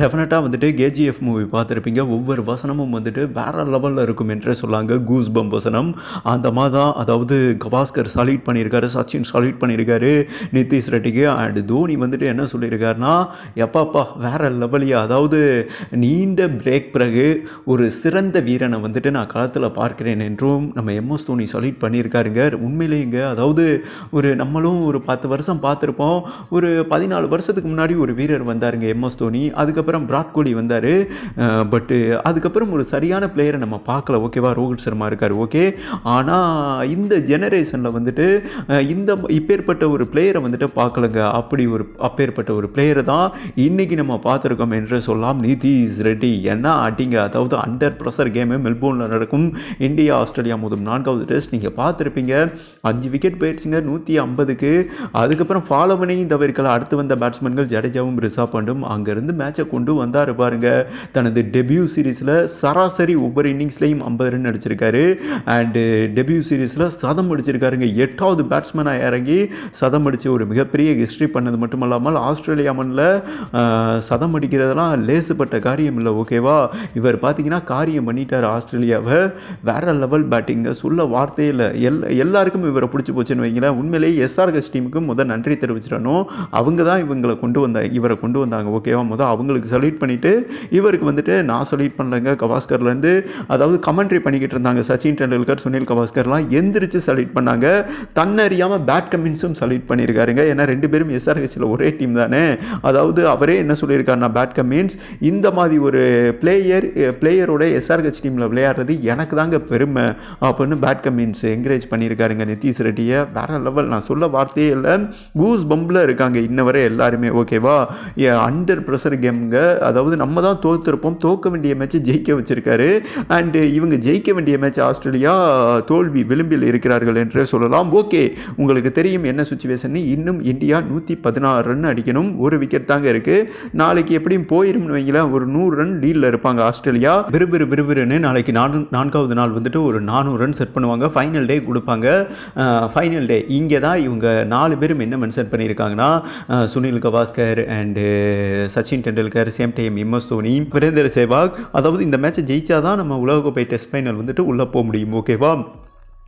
டெஃபினட்டாக வந்துட்டு KGF movie பார்த்துருப்பீங்க. ஒவ்வொரு வசனமும் வந்துட்டு வேறு லெவலில் இருக்கும் என்றே சொல்லாங்க. கூஸ் பம் வசனம். அந்த மாதிரி தான் அதாவது கவாஸ்கர் சாலிட் பண்ணியிருக்காரு சச்சின் சாலிட் பண்ணியிருக்காரு நிதிஷ் ரெட்டிக்கு. அண்ட் தோனி வந்துட்டு என்ன சொல்லியிருக்காருன்னா எப்பாப்பா வேறு லெவலியா அதாவது நீண்ட பிரேக் பிறகு ஒரு சிறந்த வீரனை வந்துட்டு நான் களத்தில் பார்க்கிறேன் என்றும் நம்ம எம்எஸ் தோனி சாலிட் பண்ணியிருக்காருங்க. உண்மையிலேங்க அதாவது ஒரு நம்மளும் ஒரு பத்து வருஷம் பார்த்துருப்போம். ஒரு பதினாலு வருஷத்துக்கு முன்னாடி ஒரு வீரர் வந்தாருங்க எம்எஸ் தோனி. அதுக்கப்புறம் விராட் கோலி வந்தார். பட்டு அதுக்கப்புறம் ஒரு சரியான பிளேயரை நம்ம பார்க்கல. ஓகேவா ரோஹித் சர்மா இருக்கார். ஓகே ஆனால் இந்த ஜெனரேஷனில் வந்துட்டு இந்த இப்பேற்பட்ட ஒரு பிளேயரை வந்துட்டு பார்க்கலங்க. அப்படி ஒரு அப்பேற்பட்ட ஒரு பிளேயரை தான் இன்னைக்கு நம்ம பார்த்துருக்கோம் என்று சொல்லலாம். நிதிஷ் ரெட்டி. என்ன அடிங்க அதாவது அண்டர் ப்ரெஷர் கேமு மெல்போர்னில் நடக்கும். இந்தியா ஆஸ்திரேலியா மோதும் நான்காவது டெஸ்ட் நீங்கள் பார்த்துருப்பீங்க. அஞ்சு விக்கெட் போயிடுச்சுங்க நூற்றி ஐம்பதுக்கு. அதுக்கப்புறம் ஃபாலோ பண்ணி தவிர்க்கல. அடுத்து வந்த பேட்ஸ்மேன்கள் ஜடேஜாவும் ரிஷப் பண்டும். அங்கேருந்து மேட்சை கொண்டு வந்தார் பாருங்க. தனது டெபியூ சீரீஸில் சராசரி ஒவ்வொரு இன்னிங்ஸ்லையும் ஐம்பது ரன் அடிச்சிருக்காரு. அண்டு டெபியூ சீரீஸில் சதம் அடிச்சிருக்காருங்க. எட்டாவது பேட்ஸ்மேனாக இறங்கி சதம் அடித்து ஒரு மிகப்பெரிய ஹிஸ்ட்ரி பண்ணது மட்டும் இல்லாமல் ஆஸ்திரேலியா மண்ணில் சதம் அடிக்கிறதெல்லாம் லேசுப்பட்ட காரியம் இல்லை ஓகேவா இவர் பார்த்தீங்கன்னா காரியம் பண்ணிட்டார் ஆஸ்திரேலியாவை. வேற லெவல் பேட்டிங்க சொல்ல வார்த்தையே இல்லை. எல் எல்லாருக்கும் இவரை பிடிச்சி போச்சுன்னு வைங்களேன். உண்மையிலேயே எஸ்ஆர்எஸ் டீமுக்கு முதல் நன்றி தெரிவிச்சிடணும். அவங்க தான் இவங்களை கொண்டு வந்த இவரை கொண்டு வந்தாங்க ஓகேவா முதல் அவங்களுக்கு சல்யூட் பண்ணிவிட்டு இவருக்கு வந்துட்டு நான் சல்யூட் பண்ணலங்க கவாஸ்கர்லேருந்து அதாவது கமெண்ட்ரி பண்ணிக்கிட்டு இருந்தாங்க சச்சின் டெண்டுல்கர் சுனில் கவாஸ்கர்லாம் எந்திரிச்சு சல்யூட் பண்ணாங்க. தன்னறியாமல் பேட் கமின்ஸும் சல்யூட் பண்ணியிருக்காருங்க. ஏன்னா ரெண்டு பேரும் எஸ்ஆர்ஹெச்சில் ஒரே டீம் தானே. அதாவது அவரே என்ன சொல்லியிருக்காருன்னா பேட் கமின்ஸ் இந்த மாதிரி ஒரு பிளேயர் பிளேயரோட எஸ்ஆர்ஹெச் டீமில் விளையாடுறது எனக்கு தாங்க பெருமை அப்படின்னு பேட் கமின்ஸ் என்கரேஜ் பண்ணியிருக்காருங்க நிதிஷ் ரெட்டியை. வேற லெவல் நான் சொல்ல வார்த்தையே இல்லை. கூஸ் பம்பில் இருக்காங்க இன்ன வரை எல்லாருமே ஓகேவா அண்டர் ப்ரெஷர் கேம்ங்க அதாவது நம்ம தான் தோத்துருப்போம். தோக்க வேண்டிய மேட்ச்சை ஜெயிக்க வச்சிருக்காரு. அண்டு இவங்க ஜெயிக்க வேண்டிய மேட்ச் ஆஸ்திரேலியா தோல்வி விளிம்பில் இருக்கிறார்கள் என்றே சொல்லலாம். ஓகே உங்களுக்கு தெரியும் என்ன சுச்சுவேஷன் இன்னும் இந்தியா நூற்றி பதினாறு ரன் அடிக்கணும். ஒரு விக்கெட் தாங்க இருக்கு. நாளைக்கு எப்படியும் போயிரும்னு வைங்களேன். ஒரு நூறு ரன் லீடில் இருப்பாங்க ஆஸ்திரேலியா. விறுவிறு விறுவிறுன்னு நாளைக்கு நான்கு நான்காவது நாள் வந்துட்டு ஒரு நானூறு ரன் செட் பண்ணுவாங்க. ஃபைனல் டே கொடுப்பாங்க. ஃபைனல் டே இங்கே தான் இவங்க நாலு பேரும் என்ன மென்ஷன் பண்ணியிருக்காங்கன்னா Sunil Gavaskar and Sachin Tendulkar same time MS Dhoni Virender Sehwag அதாவது இந்த மேட்சை ஜெயிச்சா தான் நம்ம உலகக்கோப்பை டெஸ்ட் ஃபைனல் வந்துட்டு உள்ளே போக முடியும் ஓகேவா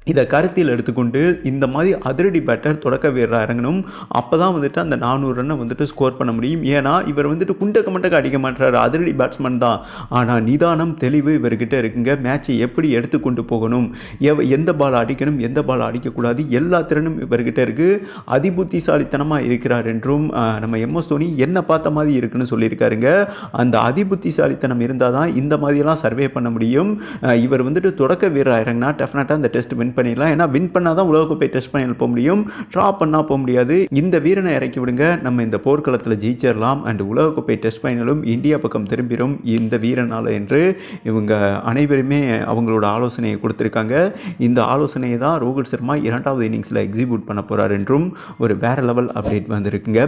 இதை கருத்தில் எடுத்துக்கொண்டு இந்த மாதிரி அதிரடி பேட்டர் தொடக்க வீரராக இறங்கணும். அப்போ தான் வந்துட்டு அந்த நானூறு ரன்னை வந்துட்டு ஸ்கோர் பண்ண முடியும். ஏன்னா இவர் வந்துட்டு குண்டக்க மண்டக்க அடிக்க மாட்டார். அதிரடி பேட்ஸ்மேன் தான். ஆனால் நிதானம் தெளிவு இவர்கிட்ட இருக்குங்க. மேட்சை எப்படி எடுத்துக்கொண்டு போகணும்? எவ எந்த பால் அடிக்கணும்? எந்த பால் அடிக்கக்கூடாது? எல்லா திறனும் இவர்கிட்ட இருக்குது அதிபுத்திசாலித்தனமாக இருக்கிறார் என்றும் நம்ம எம்எஸ் தோனி என்ன பார்த்த மாதிரி இருக்குன்னு சொல்லியிருக்காருங்க. அந்த அதிபுத்திசாலித்தனம் இருந்தால் தான் இந்த மாதிரியெல்லாம் சர்வே பண்ண முடியும். இவர் வந்துட்டு தொடக்க வீரராக இறங்கினா டெஃபினட்டாக அந்த டெஸ்ட் வின் பண்ணிடலாம். ஏன்னா வின் பண்ணால் தான் உலகக்கோப்பை டெஸ்ட் ஃபைனல் போக முடியும். ட்ரா பண்ணால் போக முடியாது. இந்த வீரனை இறக்கி விடுங்க. நம்ம இந்த போர்க்களத்தில் ஜெயிச்சிடலாம். அண்ட் உலகக்கோப்பை டெஸ்ட் ஃபைனலும் இந்தியா பக்கம் திரும்பிடும் இந்த வீரனால் என்று இவங்க அனைவருமே அவங்களோட ஆலோசனையை கொடுத்துருக்காங்க. இந்த ஆலோசனையை தான் ரோஹித் சர்மா இரண்டாவது இன்னிங்ஸில் எக்ஸிக்யூட் பண்ண போகிறார் என்றும் ஒரு வேற லெவல் அப்டேட் வந்திருக்குங்க.